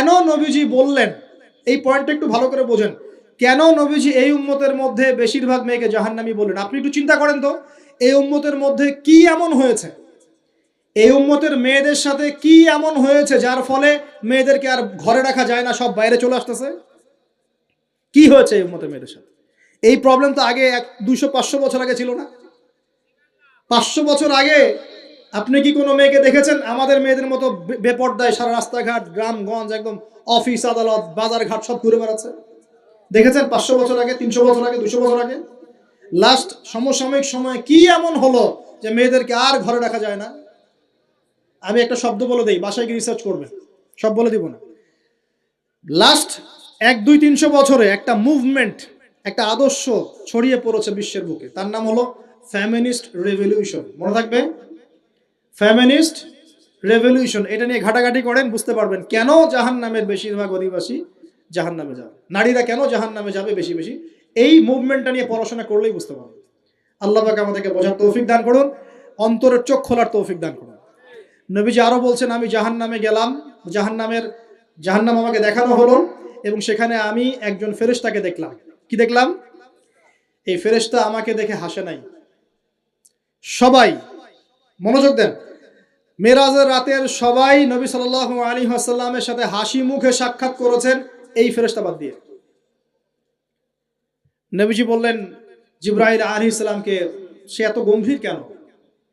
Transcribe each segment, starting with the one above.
কেন নবীজি বললেন? এই পয়েন্টটা একটু ভালো করে বোঝেন। কেন নবীজি এই উম্মতের মধ্যে বেশিরভাগ মেয়েকে জাহান্নামী বললেন? আপনি একটু চিন্তা করেন তো, এই উম্মতের মধ্যে কি এমন হয়েছে? এই উম্মতের মেয়েদের সাথে কি এমন হয়েছে যার ফলে মেয়েদেরকে আর ঘরে রাখা যায় না, সব বাইরে চলে আসতেছে? কি হয়েছে এই উম্মতের মেয়েদের সাথে? এই প্রবলেম তো আগে এক দুশো পাঁচশো বছর আগে ছিল না? পাঁচশো বছর আগে আপনি কি কোনো মেয়েকে দেখেছেন? আমাদের মেয়েদের মতো বেপর্দায় সারা রাস্তাঘাট গ্রামগঞ্জ একদম অফিস আদালত বাজার ঘাট সব ঘুরে বেড়াচ্ছে। দেখেছেন পাঁচশো বছর আগে, তিনশো বছর আগে, দুশো বছর আগে? লাস্ট সমসাময়িক সময়ে কি এমন হলো যে মেয়েদেরকে আর ঘরে রাখা যায় না? আমি একটা শব্দ বলে দিই, বাসায় গিয়ে রিসার্চ করবে সব বলে দিব না। লাস্ট এক, দুই, তিনশো বছরে একটা মুভমেন্ট একটা আদর্শ ছড়িয়ে পড়েছে বিশ্বের বুকে। তার নাম হলো ফ্যামিনিস্ট রেভলিউশন মনে থাকবে? ফ্যামিনিস্ট রেভলিউশন, এটা নিয়ে ঘাটাঘাটি করেন, বুঝতে পারবেন কেন জাহান নামের বেশিরভাগ অধিবাসী জাহান নামে যাবে। নারীরা কেন জাহান নামে যাবে বেশি বেশি? এই মুভমেন্টটা নিয়ে পড়াশোনা করলেই বুঝতে পারবেন। আল্লাহ পাক আমাদেরকে বোঝার তৌফিক দান করুন, অন্তরের চোখ খোলার তৌফিক দান করুন। নবীজি আরও বলছেন, আমি জাহান নামে গেলাম জাহান নামের জাহান নাম আমাকে দেখানো হলো এবং সেখানে আমি একজন ফেরেশতাকে দেখলাম। কি দেখলাম? এই ফেরেশতা আমাকে দেখে হাসে নাই। সবাই, মনোযোগ দেন। মেরাজের রাতের সবাই নবী সাল্লাহ আলী আসাল্লামের সাথে হাসি মুখে সাক্ষাৎ করেছেন এই ফেরেশতাবাদ দিয়ে। নবীজি বললেন জিব্রাহিল আলী ইসলামকে সে এত গম্ভীর কেন?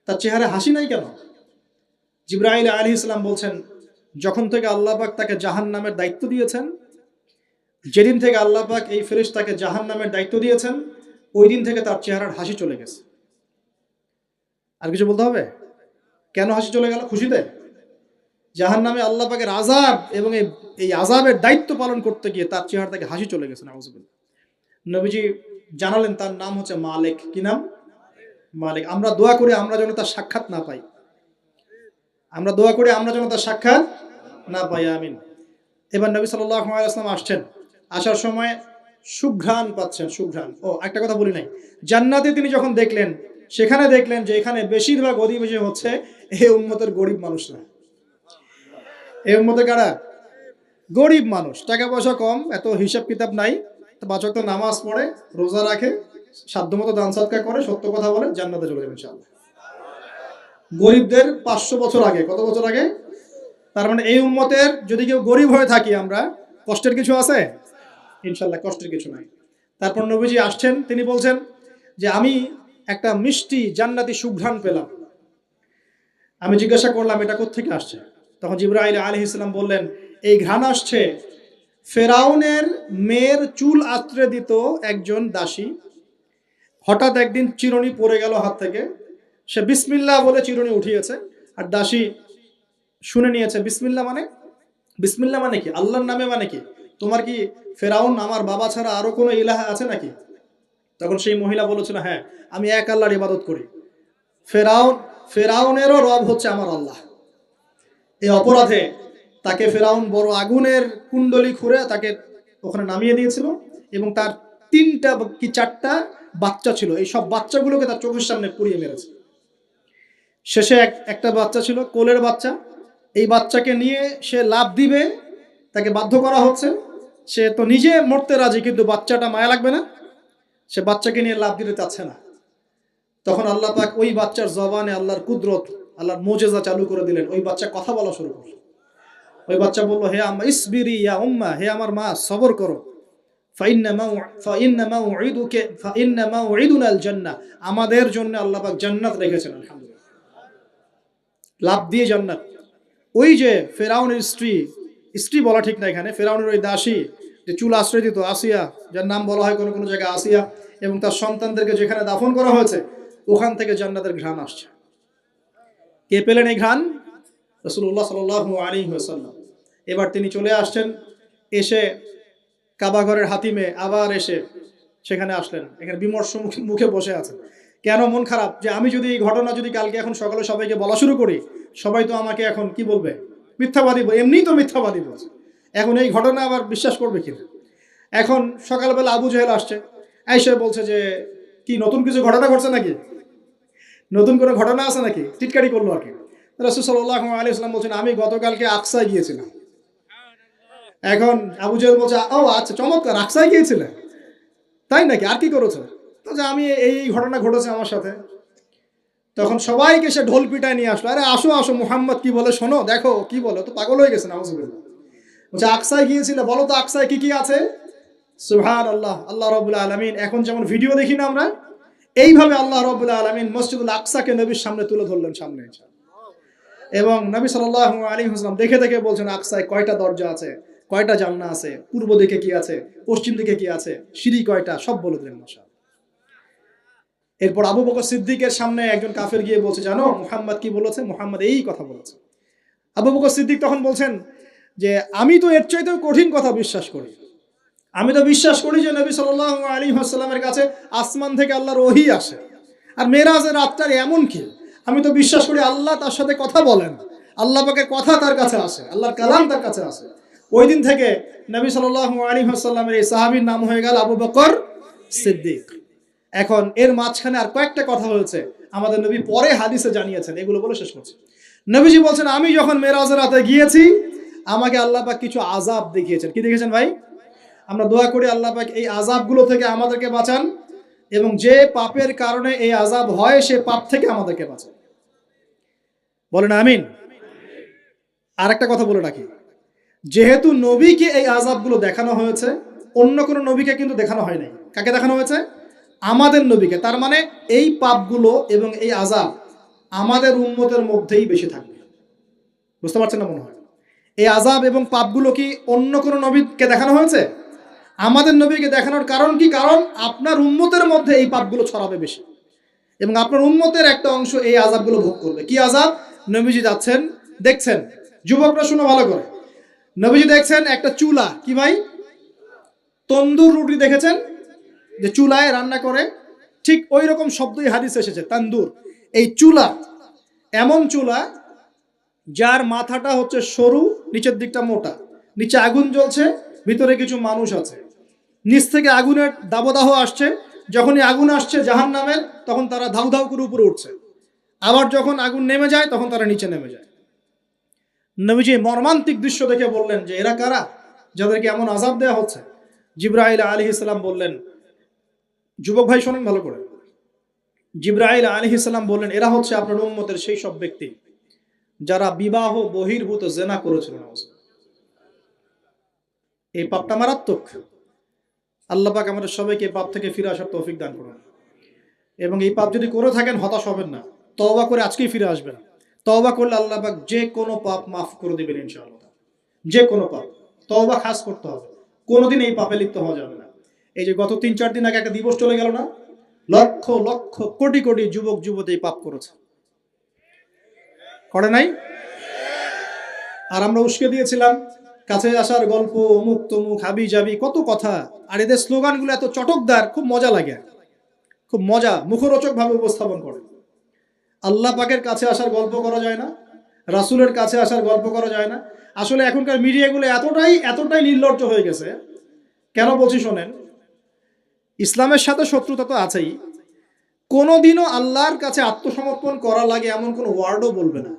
তার চেহারা হাসি নাই কেন? জিব্রাহিল আলী ইসলাম বলছেন, যখন থেকে আল্লাহ পাক তাকে জাহান নামের দায়িত্ব দিয়েছেন, যেদিন থেকে আল্লাহ পাক এই ফেরেশ তাকে জাহান নামের দায়িত্ব দিয়েছেন, ওই দিন থেকে তার চেহারার হাসি চলে গেছে। আর কিছু বলতে হবে? কেন হাসি চলে গেল খুশিতে? জাহান নামে আল্লাহ পাকের আজাব এবং এই আজাবের দায়িত্ব পালন করতে গিয়ে তার চেহারা থেকে হাসি চলে গেছে নাউজুবিল্লাহ নবীজি জানালেন, তার নাম হচ্ছে মালিক। কি নাম? মালিক। আমরা দোয়া করি আমরা যেন তার সাক্ষাৎ না পাই। আমরা দোয়া করি আমরা যেন তার সাক্ষাৎ না পাই, আমিন। এবার নবী সাল্লাম আসছেন। আসার সময় সুঘ্রাণ পাচ্ছেন, সুঘ্রাণ। ও, একটা কথা বলি নাই। জান্নাতে তিনি যখন দেখলেন, সেখানে দেখলেন যে এখানে বেশিরভাগ অধিবেশী হচ্ছে এই উন্মতের গরিব মানুষরা এই উন্মতে কারা? গরিব মানুষ। টাকা পয়সা কম, এত হিসাব কিতাব নাই বাচক তো নামাজ পড়ে, রোজা রাখে সাধ্যমতো দান সৎকার করে, সত্য কথা বলে, জান্নাতে চলে যাবে ইনশাআল্লাহ। গরিবদের পাঁচশো বছর আগে, কত বছর আগে? তার মানে এই উম্মতের যদি কেউ গরিব হয়ে থাকি আমরা, কষ্টের কিছু আছে? ইনশাল্লাহ কষ্টের কিছু নাই। তারপর নবীজি আসছেন, তিনি বলছেন যে, আমি একটা মিষ্টি জান্নাতি সুঘ্রাণ পেলাম। আমি জিজ্ঞাসা করলাম, এটা কোত্থেকে আসছে? তখন জিব্রাইল আলী ইসলাম বললেন, এই ঘ্রাণ আসছে। ফেরাউনের মেয়ের চুল আঁচড়ে দিত একজন দাসী। হঠাৎ একদিন চিরুনি পড়ে গেল হাত থেকে। সে বিসমিল্লা বলে চিরুনি উঠিয়েছে। আর দাসী শুনে নিয়েছে, বিসমিল্লা মানে? বিসমিল্লা মানে কি? আল্লাহর নামে মানে কি? তোমার কি ফেরাউন আমার বাবা ছাড়া আরও কোনো ইলাহা আছে নাকি? তখন সেই মহিলা বলেছিল হ্যাঁ আমি এক আল্লাহর ইবাদত করি। ফেরাউন ফেরাউনেরও রব হচ্ছে আমার আল্লাহ। এই অপরাধে তাকে ফেরাউন বড় আগুনের কুণ্ডলি খুঁড়ে তাকে ওখানে নামিয়ে দিয়েছিল এবং তার তিনটা কি চারটা বাচ্চা ছিল। এই সব বাচ্চাগুলোকে তার চোখের সামনে পুড়িয়ে মেরেছে। শেষে এক, একটা বাচ্চা ছিল, কোলের বাচ্চা। এই বাচ্চাকে নিয়ে সে লাভ দিবে, তাকে বাধ্য করা হচ্ছে। সে তো নিজে মরতে রাজি, কিন্তু বাচ্চাটা মায়া লাগবে না। সে বাচ্চাকে নিয়ে লাভ দিতে চাচ্ছে না। তখন আল্লাহ পাক ওই বাচ্চার জবানে আল্লাহর কুদরত, আল্লাহর মোজেজা চালু করে দিলেন। ওই বাচ্চা কথা বলা শুরু করল। ওই বাচ্চা বলল, হে আম্মা, ইসবিরি ইয়া উম্মা, হে আমার মা, সবর করো। আমাদের জন্য আল্লাহ পাক জান্নাত রেখেছেন, আলহামদুলিল্লাহ। লাভ দিয়ে জান্নাত। ওই যে ফেরাউনের স্ত্রী স্ত্রী বলা ঠিক না এখানে, ফেরাউনের ওই দাসী, যে চুল আশ্রয় দিত, আসিয়া, যার নাম বলা হয় কোনো কোনো জায়গায় আসিয়া, এবং তার সন্তানদেরকে যেখানে দাফন করা হয়েছে ওখান থেকে জান্নাতের ঘ্রাণ আসছে। কে পেলেন এই ঘ্রাণ? রসুল্লাহ সাল আলী সাল্লাম এবার তিনি চলে আসছেন, এসে কাবাঘরের হাতিমে আবার এসে সেখানে আসলেন। এখানে বিমর্ষ মুখে- বসে আছেন। কেন মন খারাপ? যে আমি যদি এই ঘটনা যদি কালকে এখন সকালে সবাইকে বলা শুরু করি, সবাই তো আমাকে এখন কি বলবে? মিথ্যাবাদী এমনিই তো মিথ্যাবাদী বলছে এখন এই ঘটনা আবার বিশ্বাস করবে কিনা? এখন সকালবেলা আবু জাহেল আসছে আইসে বলছে যে, কি নতুন কিছু ঘটনা ঘটছে নাকি? নতুন কোনো ঘটনা আছে নাকি? টিটকারি করল আর কি। রসুল সাল্লাহ আলী ইসলাম বলছেন, আমি গতকালকে আকসায় গিয়েছিলাম। এখন আবু জেল বলছে, ও আচ্ছা চমৎকার আকসাই গিয়েছিলে? তাই নাকি? আর কি করেছ? তো যে আমি এই এই ঘটনা ঘটেছে আমার সাথে। তখন সবাইকে সে ঢোল পিটায় নিয়ে আসলো, আরে, আসো আসো, মুহাম্মদ, কি বলে শোনো, দেখো, কি বলো? তো পাগল হয়ে গেছে নাউজুবিল্লাহ বলছে, আকসায় গিয়েছিলে, বলো তো আকসায় কি কি আছে? সুহান আল্লাহ আল্লাহ রবুল্লা আলমিন। এখন যেমন ভিডিও দেখি না আমরা এইভাবে আল্লাহ রবুল্লা আলমিন মসজিদুল আকসাকে নবীর সামনে তুলে ধরলেন সামনে। এবং নবী সাল্লাহ আলী হাসলাম দেখে দেখে বলছেন, আকসায় কয়টা দরজা আছে? কয়টা জাননা আছে? পূর্ব দিকে কি আছে? পশ্চিম দিকে কি আছে? সিঁড়ি কয়টা? সব বলে দিলেন মশা এরপর আবু বকর সিদ্দিকের সামনে একজন কাফের গিয়ে বলছে, জানো, মুহাম্মদ কি বলেছে? মুহাম্মদ এই কথা বলেছে। আবু বকর সিদ্দিক তখন বলছেন যে, আমি তো এর চাইতেও কঠিন কথা বিশ্বাস করি। আমি তো বিশ্বাস করি যে নবী সাল্লাহ আলী আসসালামের কাছে আসমান থেকে আল্লাহর ওহি আসে। আর মেরাজের রাতটার এমন কি? আমি তো বিশ্বাস করি আল্লাহ তার সাথে কথা বলেন। আল্লাহ পাকের কথা তার কাছে আসে, আল্লাহর কালাম তার কাছে আসে। ওই দিন থেকে নবী সাল্লাহ আলী আসাল্লামের এই সাহাবির নাম হয়ে গেল আবু বকর সিদ্দিক। এখন এর মাঝখানে আর কয়েকটা কথা হয়েছে, আমাদের নবী পরে হাদিসে জানিয়েছেন, এগুলো বলে শেষ করছি। নবীজি বলছেন, আমি যখন মেরাজের রাতে গিয়েছি, আমাকে আল্লাহ পাক কিছু আজাব দেখিয়েছেন। কি দেখেছেন ভাই? আমরা দোয়া করি আল্লাহ পাক এই আজাবগুলো থেকে আমাদেরকে বাঁচান এবং যে পাপের কারণে এই আজাব হয়, সে পাপ থেকে আমাদেরকে বাঁচান। বলেন আমিন। আর একটা কথা বলে রাখি। যেহেতু নবীকে এই আজাবগুলো দেখানো হয়েছে, অন্য কোনো নবীকে কিন্তু দেখানো হয় নাই। কাকে দেখানো হয়েছে? আমাদের নবীকে। তার মানে এই পাপগুলো এবং এই আজাব আমাদের উম্মতের মধ্যেই বেশি থাকবে। বুঝতে পারছেন না মনে হয়? এই আজাব এবং পাপগুলো কি অন্য কোনো নবীকে দেখানো হয়েছে? আমাদের নবীকে দেখানোর কারণ কি? কারণ আপনার উম্মতের মধ্যে এই পাপগুলো ছড়াবে বেশি। এবং আপনার উম্মতের একটা অংশ এই আজাবগুলো ভোগ করবে। কি আজাব নবীজি যাচ্ছেন, দেখছেন, যুবকরা শুনো ভালো করে। নবীজি দেখছেন একটা চুলা। কি ভাই? তন্দুর রুটি দেখেছেন? যে চুলায় রান্না করে, ঠিক ওই রকম শব্দই হাদিস এসেছে, তান্দুর। এই চুলা এমন চুলা যার মাথাটা হচ্ছে সরু, নিচের দিকটা মোটা। নিচে আগুন জ্বলছে, ভিতরে কিছু মানুষ আছে। নিচ থেকে আগুনের দাবদাহ আসছে। যখনই আগুন আসছে জাহান নামের তখন তারা ধাউ ধাউ করে উপরে উঠছে। আবার যখন আগুন নেমে যায়, তখন তারা নিচে নেমে যায়। নবীজি মর্মান্তিক দৃশ্য দেখে বললেন যে, এরা কারা? যাদেরকে এমন আজাব দেওয়া হচ্ছে? জিব্রাইল আলী ইসলাম বললেন, যুবক ভাই শোনেন ভালো করে। জিব্রাইল আলী ইসলাম বললেন, এরা হচ্ছে আপনার উম্মতের সেই সব ব্যক্তি যারা বিবাহ বহির্ভূত জেনা করেছিলেন এই পাপটা মারাত্মক। আল্লাহ পাক আমাদের সবাইকে পাপ থেকে ফিরে আসার তৌফিক দান করুন। এবং এই পাপ যদি করে থাকেন, হতাশ হবেন না। তওবা করে আজকেই ফিরে আসবেন। তওবা করলে আল্লাহ পাক যে কোনো পাপ মাফ করে দেবেন ইনশাআল্লাহ। যে কোনো পাপ। তওবা খাস করতে হবে। কোনোদিন এই পাপে লিপ্ত হওয়া যাবে না। এই যে গত তিন চার দিন আগে একটা দিবস চলে গেল না? লক্ষ লক্ষ, কোটি কোটি যুবক, যুবতী পাপ করেছে। করে নাই? আর আমরা উস্কে দিয়েছিলাম। কাছে আসার গল্প, অমুক তমুক, হাবি জাবি, কত কথা। আর এদের স্লোগানগুলো এত চটকদার, খুব মজা লাগে। খুব মজা মুখরোচক ভাবে উপস্থাপন করে। আল্লাহ পাকের কাছে আসার গল্প করা যায় না, রাসুলের কাছে আসার গল্প করা যায় না। আসলে এখনকার মিডিয়াগুলো এতটাই এতটাই নির্লজ্জ হয়ে গেছে। কেন বলছি শোনেন, ইসলামের সাথে শত্রুতা তো আছেই। কোনোদিনও আল্লাহর কাছে আত্মসমর্পণ করা লাগে এমন কোনো ওয়ার্ডও বলবে না।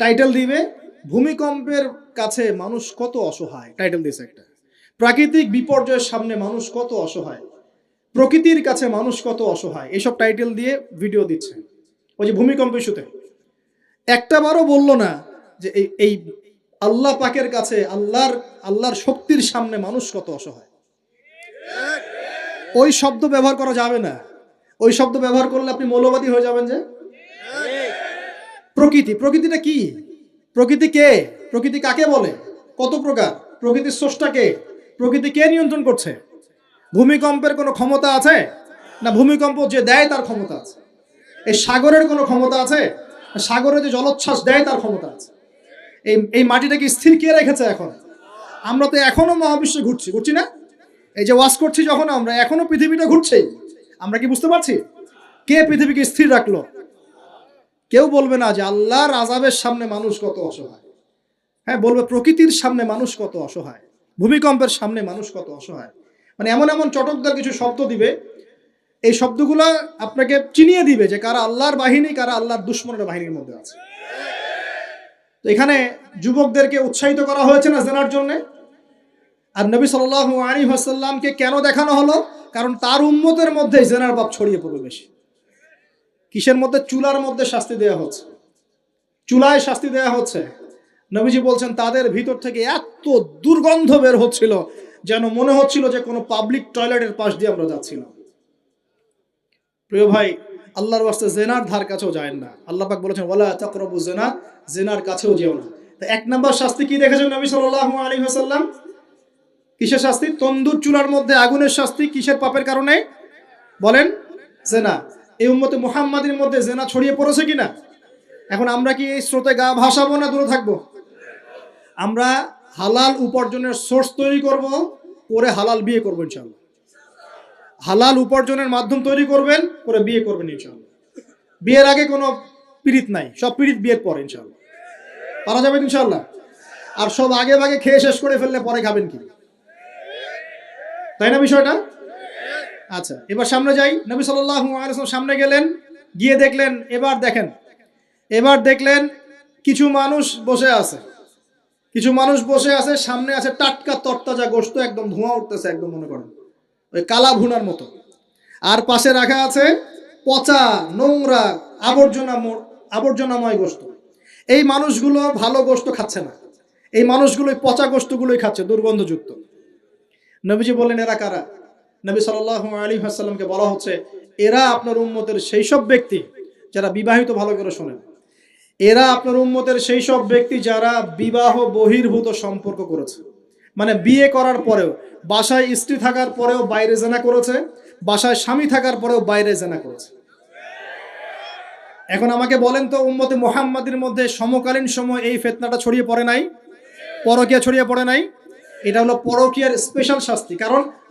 টাইটেল দিবে, ভূমিকম্পের কাছে মানুষ কত অসহায়? টাইটেল দিয়েছে একটা। প্রাকৃতিক বিপর্যয়ের সামনে মানুষ কত অসহায়? প্রকৃতির কাছে মানুষ কত অসহায়? এসব টাইটেল দিয়ে ভিডিও দিচ্ছে। ওই যে ভূমিকম্প ইস্যুতে। একটা বারও বলল না যে এই এই আল্লাহ পাকের কাছে আল্লাহর আল্লাহর শক্তির সামনে মানুষ কত অসহায়? ওই শব্দ ব্যবহার করা যাবে না। ওই শব্দ ব্যবহার করলে আপনি মৌলবাদী হয়ে যাবেন যে? প্রকৃতি। প্রকৃতিটা কি? প্রকৃতি কে? প্রকৃতি কাকে বলে? কত প্রকার? প্রকৃতির স্রষ্টা কে? প্রকৃতি কে নিয়ন্ত্রণ করছে? ভূমিকম্পের কোনো ক্ষমতা আছে? না, ভূমিকম্প যে দেয় তার ক্ষমতা আছে। এই সাগরের কোনো ক্ষমতা আছে? সাগরে যে জলোচ্ছ্বাস দেয় তার ক্ষমতা আছে। এই এই মাটিটাকে স্থির কে রেখেছে এখন? আমরা তো এখনও মহাবিশ্বে ঘুরছি ঘুরছি না? এই যে ওয়াশ করছি যখন আমরা, এখনও পৃথিবীটা ঘুরছেই আমরা কি বুঝতে পারছি? কে পৃথিবীকে স্থির রাখল? কেউ বলবে না যে আল্লাহর আজাবের সামনে মানুষ কত অসহায়। হ্যাঁ বলবে প্রকৃতির সামনে মানুষ কত অসহায়। ভূমিকম্পের সামনে মানুষ কত অসহায়। মানে এমন এমন চটকদার কিছু শব্দ দিবে। এই শব্দগুলো আপনাকে চিনিয়ে দিবে যে কারা আল্লাহর বাহিনী, কারা আল্লাহর দুশ্মনের বাহিনীর মধ্যে আছে। তো এখানে যুবকদেরকে উৎসাহিত করা হয়েছে না জেনার জন্য? আর নবী সাল্লাল্লাহু আলী হাসাল্লামকে কেন দেখানো হলো? কারণ তার উম্মতের মধ্যে জেনার বাপ ছড়িয়ে পড়বে বেশি। কিসের মধ্যে? চুলার মধ্যে শাস্তি দেওয়া হচ্ছে। চুলায় শাস্তি দেওয়া হচ্ছে। নবীজি বলছেন, তাদের ভিতর থেকে এত দুর্গন্ধ বের হচ্ছিল যেন মনে হচ্ছিল যে কোনো পাবলিক টয়লেটের পাশ দিয়ে আমরা যাচ্ছিলাম প্রিয় ভাই, আল্লাহর ওয়াস্তে জেনার ধার কাছেও যায় না। আল্লাহ পাক বলেছেন, ওয়ালা তাকরাবু জেনা, জেনার কাছেও যেও না। এক নম্বর শাস্তি কি দেখেছেন নবী সাল্লাল্লাহু আলাইহি ওয়াসাল্লাম? কিসের শাস্তি? তন্দুর চুলার মধ্যে আগুনের শাস্তি কিসের পাপের কারণে? বলেন, জেনা। এই উম্মতে মুহাম্মাদের মধ্যে জেনা ছড়িয়ে পড়েছে কিনা? এখন আমরা কি এই স্রোতে গা ভাসাবো না দূরে থাকব? আমরা হালাল উপার্জনের সোর্স তৈরি করব, করে হালাল বিয়ে করব ইনশাল্লাহ হালাল উপার্জনের মাধ্যম তৈরি করবেন, করে বিয়ে করবেন ইনশাল্লাহ বিয়ের আগে কোনো পীড়িত নাই, সব পীড়িত বিয়ের পর ইনশাল্লাহ পারা যাবে ইনশাল্লাহ আর সব আগে ভাগে খেয়ে শেষ করে ফেললে পরে খাবেন কি? তাই না বিষয়টা? আচ্ছা এবার সামনে যাই। নবী আলাইহি সামনে গেলেন, গিয়ে দেখলেন, এবার দেখেন, এবার দেখলেন কিছু মানুষ বসে আছে। কিছু মানুষ বসে আছে, সামনে আছে টাটকা তরতাজা গোস্ত একদম ধোঁয়া উঠতেছে, একদম মনে করেন, ওই কালা ভুনার মতো। আর পাশে রাখা আছে পচা নোংরা আবর্জনা আবর্জনাময় গোস্ত এই মানুষগুলো ভালো গোস্ত খাচ্ছে না। এই মানুষগুলো পচা গোস্তগুলোই খাচ্ছে, দুর্গন্ধযুক্ত। নবীজি বললেন, এরা কারা? নবী সাল আলী হাসাল্লামকে বলা হচ্ছে, এরা আপনার উম্মতের সেই সব ব্যক্তি যারা বিবাহিত ভালো করে শোনেন। এরা আপনার উম্মতের সেই সব ব্যক্তি যারা বিবাহ বহির্ভূত সম্পর্ক করেছে। মানে বিয়ে করার পরেও, বাসায় স্ত্রী থাকার পরেও বাইরে জেনা করেছে, বাসায় স্বামী থাকার পরেও বাইরে জেনা করেছে। এখন আমাকে বলেন তো, উম্মতে মোহাম্মদের মধ্যে সমকালীন সময় এই ফেতনাটা ছড়িয়ে পড়ে নাই? পরকিয়া ছড়িয়ে পড়ে নাই? এটা হলো পরকিয়ার স্পেশাল শাস্তি। কারণ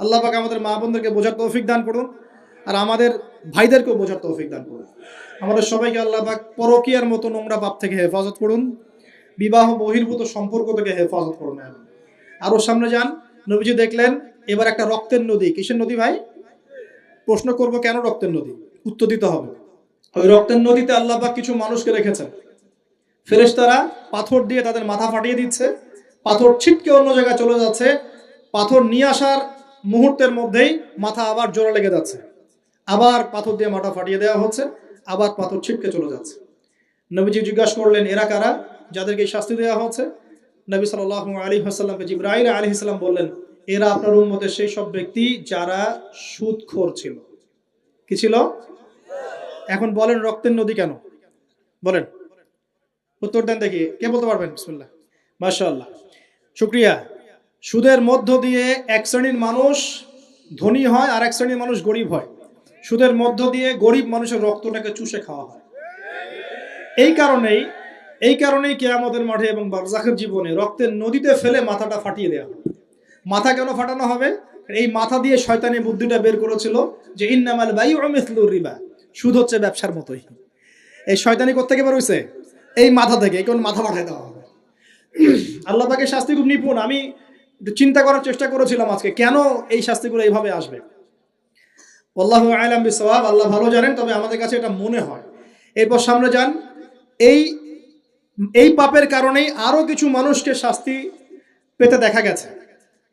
আল্লাহ পাক আমাদের মা বোনদেরকে বোঝার তৌফিক দান করুন আর আমাদের ভাইদেরকেও বোঝার তৌফিক দান করুন। আমাদের সবাইকে আল্লাহ পাক পরকিয়ার মতো নোংরা পাপ থেকে হেফাজত করুন, বিবাহ বহির্ভূত সম্পর্ক থেকে হেফাজত করুন আরও সামনে যান, নবীজি দেখলেন, এবার একটা রক্তের নদী। কিসের নদী ভাই? প্রশ্ন করব কেন রক্তের নদী? উত্তর দিতে হবে। ওই রক্তের নদীতে আল্লাহ পাক কিছু মানুষকে রেখেছেন। ফেরেশতারা পাথর দিয়ে তাদের মাথা ফাটিয়ে দিচ্ছে, পাথর ছিটকে অন্য জায়গায় চলে যাচ্ছে, পাথর নিয়ে আসার মুহূর্তের মধ্যেই মাথা আবার জোড়া লেগে যাচ্ছে। আবার পাথর দিয়ে মাথা ফাটিয়ে দেওয়া হচ্ছে, আবার পাথর ছিটকে চলে যাচ্ছে। নবীজি জিজ্ঞাসা করলেন, এরা কারা? যাদেরকে শাস্তি দেওয়া হচ্ছে। নবী সাল আলী হাসাল্লামকে জিব্রাহিল আলী ইসলাম বললেন, এরা আপনার উন্মতের সেই সব ব্যক্তি যারা সুদখোর ছিল। কি ছিল? এখন বলেন, রক্তের নদী কেন? বলেন। উত্তর দেন দেখি। কে বলতে পারবেন? বিসমুল্লাহ। মাশাআল্লাহ। শুক্রিয়া। সুদের মধ্য দিয়ে এক শ্রেণির মানুষ ধনী হয় আর এক শ্রেণির মানুষ গরিব হয়। সুদের মধ্য দিয়ে গরিব মানুষের রক্তটাকে চুষে খাওয়া হয়। এই কারণেই এই কারণেই কেয়ামতের মাঠে এবং বারজাখের জীবনে রক্তের নদীতে ফেলে মাথাটা ফাটিয়ে দেওয়া হবে মাথা কেন ফাটানো হবে? এই মাথা দিয়ে শয়তানি বুদ্ধিটা বের করেছিল যে ইন্নামাল বাই মিসলুর রিবা, সুদ হচ্ছে ব্যবসার মতোই। এই শয়তানি কোথেকে বের হয়েছে এই মাথা থেকে, এই কোন মাথা পাঠায় দেওয়া হবে। আল্লাহ পাকে শাস্তি খুব নিপুণ। আমি চিন্তা করার চেষ্টা করেছিলাম আজকে, কেন এই শাস্তিগুলো এইভাবে আসবে? আল্লাহ আলাম বিসওয়াব, আল্লাহ ভালো জানেন, তবে আমাদের কাছে এটা মনে হয়। এরপর সামনে যান, এই এই পাপের কারণেই আরও কিছু মানুষকে শাস্তি পেতে দেখা গেছে।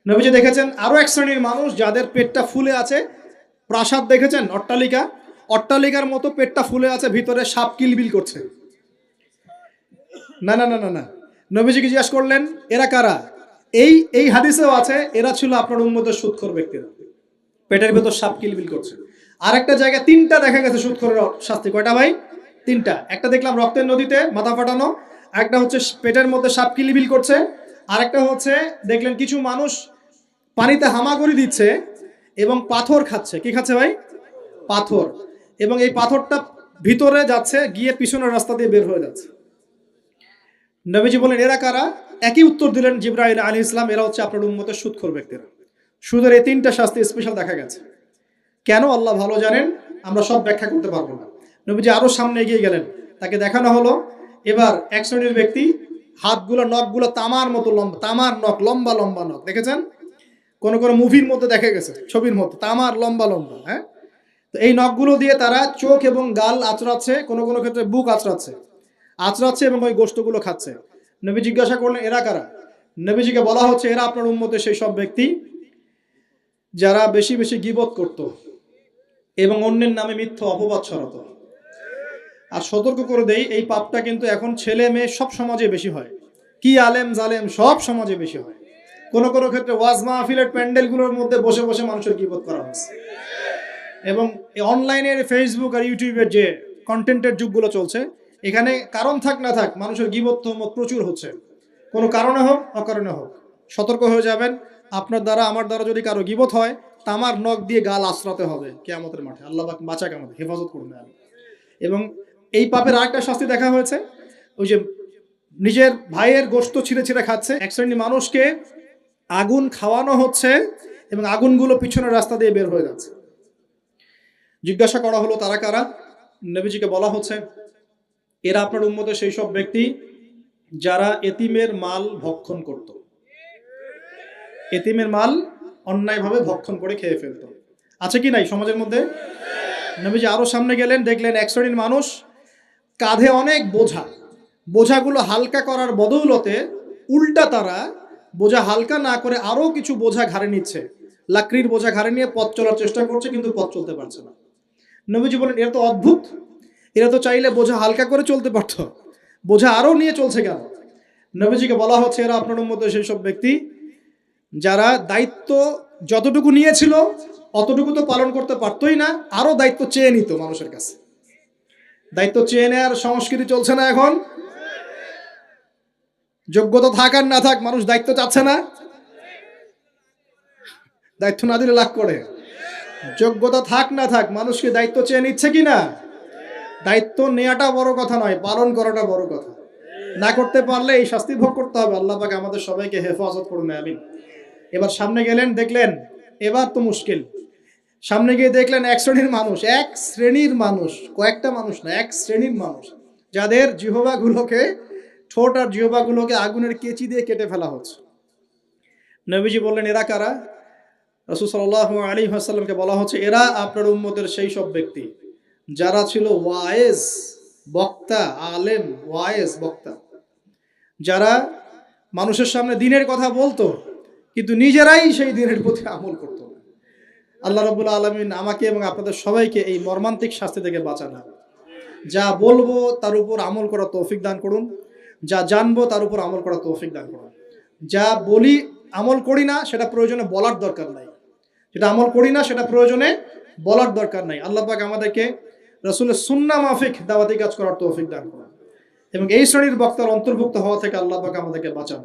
নবীজি দেখেছেন, আরও এক শ্রেণির মানুষ যাদের পেটটা ফুলে আছে, প্রাসাদ দেখেছেন, অট্টালিকা? অট্টালিকার মতো পেটটা ফুলে আছে, ভিতরে সাপ কিলবিল করছে। না না না না না। নবীজিকে জিজ্ঞাসা করলেন, এরা কারা? এই এই হাদিসেও আছে, এরা ছিল আপনার উন্মতের সুৎখর ব্যক্তিরা। পেটের ভেতর সাপ কিলবিল করছে। আর একটা জায়গায় তিনটা দেখা গেছে সুৎখরের শাস্তি। কয়টা ভাই? তিনটা। একটা দেখলাম রক্তের নদীতে মাথা ফাটানো একটা হচ্ছে পেটের মধ্যে সাপ কিলিবিল করছে, আরেকটা হচ্ছে দেখলেন কিছু মানুষ পানিতে হামাগুড়ি দিচ্ছে এবং পাথর খাচ্ছে। কি খাচ্ছে ভাই? পাথর। এবং এই পাথরটা ভিতরে যাচ্ছে, গিয়ে পিছনের রাস্তা দিয়ে বের হয়ে যাচ্ছে। নবীজি বলেন, এরা কারা? একই উত্তর দিলেন জিব্রাহিল আলী ইসলাম, এরা হচ্ছে আপনার উন্মতের সুৎখর ব্যক্তিরা। সুদের এই তিনটা শাস্তি স্পেশাল দেখা গেছে। কেন আল্লাহ ভালো জানেন? আমরা সব ব্যাখ্যা করতে পারব না। নবীজি আরও সামনে এগিয়ে গেলেন। তাকে দেখানো হলো, এবার এক শ্রেণির ব্যক্তি, হাতগুলো, নখগুলো তামার মতো লম্বা, তামার নখ, লম্বা লম্বা নখ। দেখেছেন? কোন কোন মুভির মধ্যে দেখা গেছে, ছবির মধ্যে, তামার লম্বা লম্বা হ্যাঁ? তো এই নখগুলো দিয়ে তারা চোখ এবং গাল আঁচড়াচ্ছে, কোনো কোনো ক্ষেত্রে বুক আঁচড়াচ্ছে আঁচড়াচ্ছে এবং ওই গোষ্ঠগুলো খাচ্ছে। নবী জিজ্ঞাসা করলেন, এরা কারা? নবীজিকে বলা হচ্ছে, এরা আপনার উম্মতে সেই সব ব্যক্তি যারা বেশি বেশি গিবত করত এবং অন্যের নামে মিথ্যা অপবাদ ছড়াতো। আর সতর্ক করে দেই, এই পাপটা কিন্তু এখন ছেলে মেয়ে সব সমাজে বেশি হয়। কি আলেম জালেম সব সমাজে বেশি হয়। কোন কোনো ক্ষেত্রে ওয়াজ মাহফিলের প্যান্ডেলগুলোর মধ্যে বসে বসে মানুষের গিবত করা হচ্ছে এবং অনলাইনের ফেসবুক আর ইউটিউবের যে কন্টেন্টের যুগগুলো চলছে এখানে কারণ থাক না থাক, মানুষের গিবত তহমত প্রচুর হচ্ছে। কোনো কারণে হোক, অকারণে হোক, সতর্ক হয়ে যাবেন। আপনার দ্বারা, আমার দ্বারা যদি কারও গিবত হয়, তামার নখ দিয়ে গাল আশ্রাতে হবে কেয়ামতের মাঠে। আল্লাহ পাক বাঁচাক আমাদের হেফাজত করুন আল্লাহ। এবং এই পাপের আরেকটা শাস্তি দেখা হয়েছে। ওই যে নিজের ভাইয়ের গোস্ত ছিঁড়ে ছিঁড়ে খাচ্ছে। এক শ্রেণি মানুষকে আগুন খাওয়ানো হচ্ছে এবং আগুনগুলো পিছনের রাস্তা দিয়ে বের হয়ে যাচ্ছে। জিজ্ঞাসা করা হলো, তারা কারা? নবীজিকে বলা হচ্ছে এরা আপনার উন্মতে সেই সব ব্যক্তি যারা এতিমের মাল ভক্ষণ করত। এতিমের মাল অন্যায়ভাবে ভক্ষণ করে খেয়ে ফেলতো। আছে কি নাই সমাজের মধ্যে? নবীজি আরও সামনে গেলেন, দেখলেন এক শ্রেণির মানুষ কাঁধে অনেক বোঝা। বোঝাগুলো হালকা করার বদৌলতে উল্টা তারা বোঝা হালকা না করে আরও কিছু বোঝা ঘাড়ে নিচ্ছে। লাকড়ির বোঝা ঘাড়ে নিয়ে পথ চলার চেষ্টা করছে, কিন্তু পথ চলতে পারছে না। নবীজি বলেন, এরা তো অদ্ভুত। এরা তো চাইলে বোঝা হালকা করে চলতে পারত। বোঝা আরও নিয়ে চলছে কেন? নবীজিকে বলা হচ্ছে, এরা আপনার মধ্যে সেই সব ব্যক্তি যারা দায়িত্ব যতটুকু নিয়েছিল, অতটুকু তো পালন করতে পারতোই না, আরও দায়িত্ব চেয়ে নিত মানুষের কাছে। দায়িত্ব চেয়ে নেওয়ার সংস্কৃতি চলছে না এখন। যোগ্যতা থাক আর না থাক, মানুষ দায়িত্ব চাচ্ছে না। দায়িত্ব না দিলে লাভ করে। যোগ্যতা থাক না থাক, মানুষকে দায়িত্ব চেয়ে নিচ্ছে কি না দায়িত্ব নেওয়াটা বড় কথা নয়, পালন করাটা বড় কথা। না করতে পারলে এই শাস্তি ভোগ করতে হবে, আল্লাহ পাক আমাদের সবাইকে হেফাজত করুন, আমিন। এবার সামনে গেলেন, দেখলেন, এবার তো মুশকিল। সামনে গিয়ে দেখলেন এক শ্রেণির মানুষ, এক শ্রেণির মানুষ, কয়েকটা মানুষ না, এক শ্রেণির মানুষ, যাদের জিহবাগুলোকে, ঠোঁট আর জিহবাগুলোকে আগুনের কেচি দিয়ে কেটে ফেলা হচ্ছে। নবীজি বললেন, এরা কারা? রসুল সাল্লাহ আলী হাসাল্লামকে বলা হচ্ছে, এরা আপনার উম্মতের সেই সব ব্যক্তি। যারা ছিল ওয়ায়েজ বক্তা, আলেম ওয়ায়েজ বক্তা। যারা মানুষের সামনে দিনের কথা বলতো, কিন্তু নিজেরাই সেই দিনের প্রতি আমল করতো আল্লাহ রবুল আলমিন আমাকে এবং আপনাদের সবাইকে এই মর্মান্তিক শাস্তি থেকে বাঁচান। যা বলব তার উপর আমল করা তৌফিক দান করুন। যা জানব তার উপর আমল করা তৌফিক দান করুন। যা বলি, আমল করি না, সেটা প্রয়োজনে বলার দরকার নাই। যেটা আমল করি না, সেটা প্রয়োজনে বলার দরকার নাই। আল্লাহ পাক আমাদেরকে রসুলের সুন্না মাফিক দাওয়াতি কাজ করার তৌফিক দান করুন। এবং এই শ্রেণির বক্তার অন্তর্ভুক্ত হওয়া থেকে আল্লাহ পাক আমাদেরকে বাঁচান।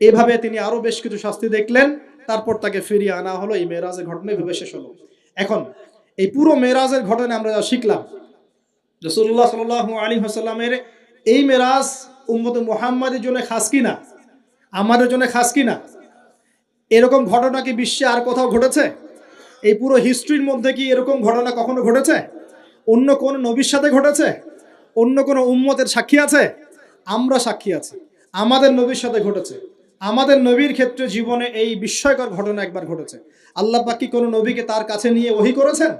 এভাবে তিনি আরও বেশ কিছু শাস্তি দেখলেন, তারপর তাকে ফিরিয়ে আনা হলো, এই মেয়েরাজের ঘটনা ভেবে শেষ হলো। এখন, এই পুরো মেয়েরাজের ঘটনা আমরা যা শিখলাম রসুল্লাহ সাল আলী হাসাল্লামের এই মেরাজ উম্মত মোহাম্মদের জন্য খাস কিনা আমাদের জন্য খাস কিনা এরকম ঘটনা কি বিশ্বে আর কোথাও ঘটেছে? এই পুরো হিস্ট্রির মধ্যে কি এরকম ঘটনা কখনো ঘটেছে? অন্য কোন নবীর সাথে ঘটেছে? অন্য কোনো উম্মতের সাক্ষী আছে? আমরা সাক্ষী আছি। আমাদের নবীর সাথে ঘটেছে। আমাদের নবীর ক্ষেত্রে জীবনে এই বিস্ময়কর ঘটনা একবার ঘটেছে। আল্লাহ পাক কোনো নবীকে তার কাছে নিয়ে ওহি করেছেন?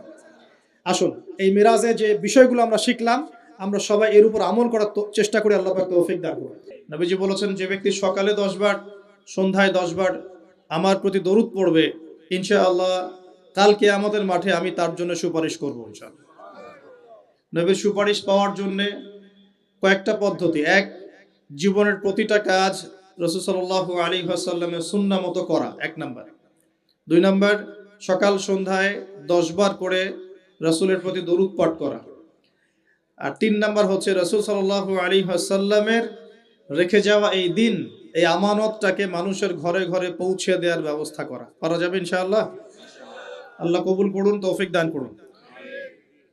আসুন, এই মিরাজে যে বিষয়গুলো আমরা শিখলাম, আমরা সবাই এর উপর আমল করার চেষ্টা করি, আল্লাহ পাক তৌফিক দান করুন। নবীজি বলেছেন, যে ব্যক্তি সকালে দশ বার, সন্ধ্যায় দশ বার আমার প্রতি দরুদ পড়বে, ইনশাআল্লাহ কালকে আমাদের মাঠে আমি তার জন্য সুপারিশ করব, ইনশাআল্লাহ। নবীর সুপারিশ পাওয়ার জন্য কয়েকটা পদ্ধতি। এক, জীবনের প্রতিটা কাজ রসুল সাল্লাহ আলী আসাল্লামের সুন্না মতো করা, এক নাম্বার। দুই নাম্বার, সকাল সন্ধ্যায় দশ বার করে রসুলের প্রতি দরুদ পাঠ করা। আর তিন নাম্বার হচ্ছে রসুল সাল্লাহ আলী আসাল্লামের রেখে যাওয়া এই দিন, এই আমানতটাকে মানুষের ঘরে ঘরে পৌঁছে দেওয়ার ব্যবস্থা করা। পারা যাবে ইনশাআল্লাহ? আল্লাহ কবুল করুন, তৌফিক দান করুন।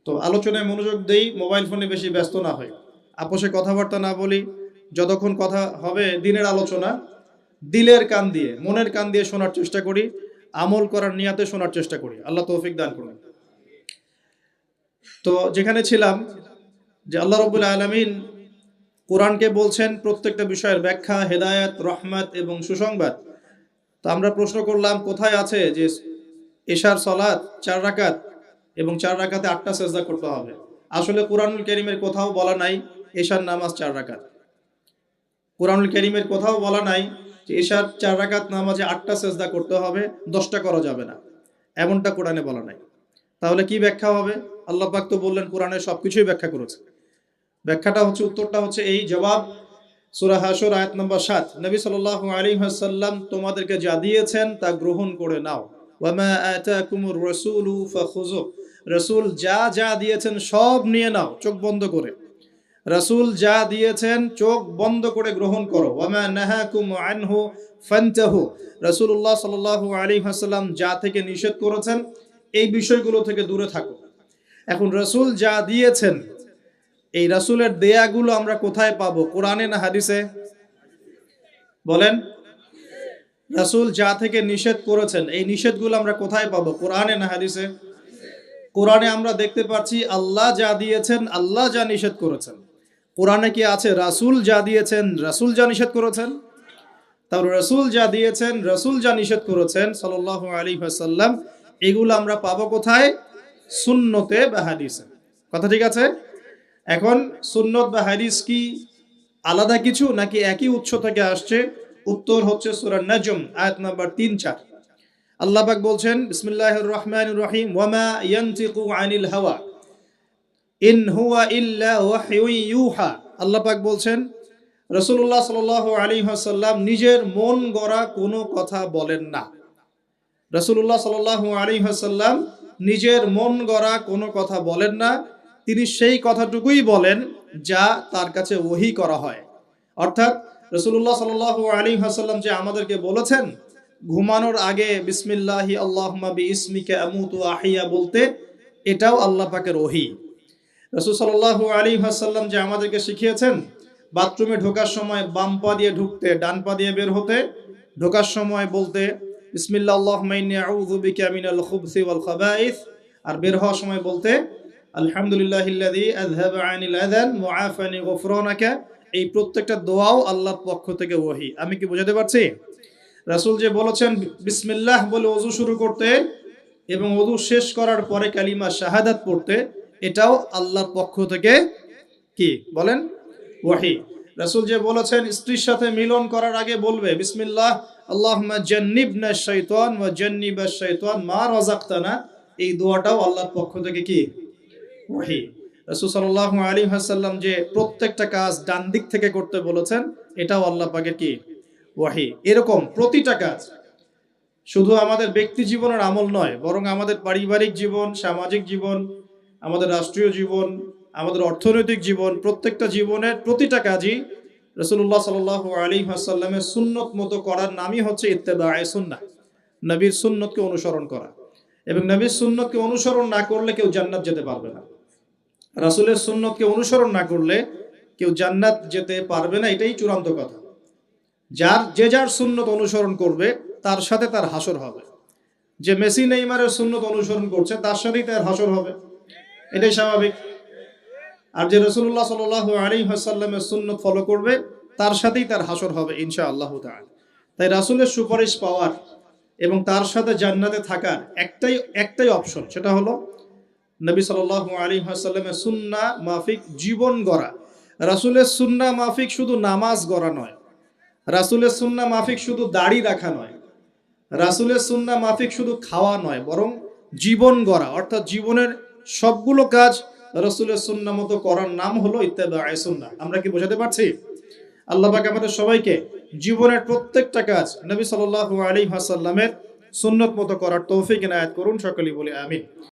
তো আলোচনায় মনোযোগ দেই, মোবাইল ফোনে বেশি ব্যস্ত না হয় আপোষে কথাবার্তা না বলি, যতক্ষণ কথা হবে দিনের আলোচনা, দিলের কান দিয়ে, মনের কান দিয়ে শোনার চেষ্টা করি, আমল করার নিয়াতে শোনার চেষ্টা করি। আল্লাহ তৌফিক দান করুন। তো যেখানে ছিলাম, যে আল্লাহ রবুল আলমিন কোরআনকে বলছেন প্রত্যেকটা বিষয়ের ব্যাখ্যা, হেদায়ত, রহমত এবং সুসংবাদ। তো আমরা প্রশ্ন করলাম, কোথায় আছে যে এশার সলাৎ চার রাকাত এবং চার রাকাতে আটটা সেজদা করতে হবে। আসলে কোরআনুল করিমের কোথাও বলা নাই এশার নামাজ চার রাকাত। কোরআনুল করিমের কোথাও বলা নাই যে এশার চার রাকাত নামাজে আটটা সেজদা করতে হবে, দশটা করা যাবে না। এমনটা কোরআনে বলা নাই। তাহলে কি ব্যাখ্যা হবে? আল্লাহ পাক তো বললেন কোরআনের সবকিছুই ব্যাখ্যা করেছে। ব্যাখ্যাটা হচ্ছে, উত্তরটা হচ্ছে এই জবাব সুরা হাসর আয়াত নম্বর সাত। নবী সাল আলী সাল্লাম তোমাদেরকে যা দিয়েছেন তা গ্রহণ করে নাও। ওয়ামা আতাকুমুর রাসূল যা যা দিয়েছেন সব নিয়ে নাও, চোখ বন্ধ করে। রাসূল যা দিয়েছেন চোখ বন্ধ করে গ্রহণ করো। ওয়ামা নাহাকুম আনহু যা থেকে নিষেধ করেছেন, এই বিষয়গুলো থেকে দূরে থাকো। এখন রসুল যা দিয়েছেন, এই রাসূলের দেয়াগুলো আমরা কোথায় পাবো? কোরআনে না হাদিসে? বলেন। রাসূল যা থেকে নিষেধ করেছেন, এই নিষেধগুলো আমরা কোথায় পাবো? কোরআনে না হাদিসে? কোরআনে আমরা দেখতে পাচ্ছি আল্লাহ যা দিয়েছেন, আল্লাহ যা নিষেধ করেছেন। কোরআনে কি আছে, রাসূল যা দিয়েছেন, রাসূল যা নিষেধ করেছেন? তারপর রাসূল যা দিয়েছেন, রাসূল যা নিষেধ করেছেন, সাল্লাল্লাহু আলাইহি ওয়াসাল্লাম, এগুলো আমরা পাবো কোথায়? সুন্নতে বা হাদিসে। কথা ঠিক আছে? এখন সুন্নত বা হাদিস কি আলাদা কিছু নাকি একই উৎস থেকে আসছে? উত্তর হচ্ছে সূরা নাজম, আয়াত নাম্বার তিন চার। আল্লাহ পাক বলছেন, বিসমিল্লাহির রহমানির রহিম, ওয়ামা ইয়ানতিকু আনিল হাওয়া, ইন হুয়া ইল্লা ইউহা। আল্লাহ পাক বলছেন, রাসূলুল্লাহ সাল্লাল্লাহু আলাইহি ওয়াসাল্লাম নিজের মন গড়া কোনো কথা বলেন না। রাসূলুল্লাহ সাল্লাল্লাহু আলাইহি ওয়াসাল্লাম নিজের মন গড়া কোনো কথা বলেন না। তিনি সেই কথাটুকুই বলেন যা তার কাছে ওহি করা হয়। অর্থাৎ রসুল্লাহ সাল আলী হাসাল্লাম যে আমাদেরকে বলেছেন ঘুমানোর আগে বিসমিল্লাহি আল্লাহমা বি ইসমিকে আমুতু আহিয়া বলতে এটাও আল্লাহ পাকের ওহি। রসুল সাল্লাহ আলী হাসাল্লাম যে আমাদেরকে শিখিয়েছেন, বাথরুমে ঢোকার সময় বাম পা দিয়ে ঢুকতে, ডান পা দিয়ে বের হতে, ঢোকার সময় বলতে বিসমিল্লা আল্লাহ মাইনি আউযু বিকা মিনাল খুবসি ওয়াল খাবাইস, আর বের হওয়ার সময় বলতে আলহামদুলিল্লাহিল্লাযী আযহাবা আনিল আযান ওয়া আফানি গফরানাকা। এই প্রত্যেকটা দোয়াও আল্লাহর পক্ষ থেকে ওহি। আমি কি বোঝাতে পারছি? রাসূল যে বলেছেন, বিসমিল্লাহ বলে ওযু শুরু করতে এবং ওযু শেষ করার পরে কালিমা শাহাদাত পড়তে, এটাও আল্লাহর পক্ষ থেকে কি? বলেন, ওয়াহি। রাসূল যে বলেছেন, স্ত্রীর সাথে মিলন করার আগে বলবে, বিসমিল্লাহ, আল্লাহুম্মা জান্নিবনা শাইতান মা রাযাকতানা। এই দোয়াটাও আল্লাহর পক্ষ থেকে কি? ওয়াহি। রাসূল সাল্লাল্লাহু আলাইহি ওয়াসাল্লাম যে প্রত্যেকটা কাজ ডান দিক থেকে করতে বলেছেন, এটাও আল্লাহ পাকে কি? ওয়াহি। এরকম প্রতিটা কাজ। শুধু আমাদের ব্যক্তি জীবনের আমল নয়, বরং আমাদের পারিবারিক জীবন, সামাজিক জীবন, আমাদের রাষ্ট্রীয় জীবন, আমাদের অর্থনৈতিক জীবন, প্রত্যেকটা জীবনের প্রতিটা কাজই রসুল্লাহ সাল আলী আসাল্লামের সুন্নত মতো করার নামই হচ্ছে ইত্তেবা সুন্না নবীর সুন্নতকে অনুসরণ করা। এবং নবীর সুন্নতকে অনুসরণ না করলে কেউ জান্নাত যেতে পারবে না। রাসুলের সুন্নতকে অনুসরণ না করলে কেউ জান্নাত যেতে পারবে না, এটাই চূড়ান্ত কথা। যার যে যার সুন্নত অনুসরণ করবে, তার সাথে তার হাসর হবে। যে মেসি নেইমারের সুন্নত অনুসরণ করছে, তার সাথেই তার হাসর হবে। এটাই স্বাভাবিক। আর যে রসুল্লাহ সাল আলী হাসাল্লামের সুন্নত ফলো করবে, তার সাথেই তার হাসর হবে ইনশা আল্লাহ তাই রাসুলের সুপারিশ পাওয়ার এবং তার সাথে জান্নাতে থাকার একটাই একটাই অপশন সেটা হলো নবী সাল আলী হাসাল্লামের সুন্না মাফিক জীবন গড়া। রাসুলের সুন্না মাফিক শুধু নামাজ গড়া নয় রাসুলের সুন্না মাফিক শুধু দাড়ি রাখা নয়, রাসুলের সুন্না মাফিক শুধু খাওয়া নয়, বরং জীবন গড়া, অর্থাৎ জীবনের সবগুলো কাজ রসুলের সুন্না মতো করার নাম হলো ইত্যাদি সুন্না আমরা কি বোঝাতে পারছি? আল্লাহ পাক আমাদের সবাইকে জীবনের প্রত্যেকটা কাজ নবী সাল আলী হাসাল্লামের সুন্নত মতো করার তৌফিক এনায়াত করুন, সকলেই বলে আমিন।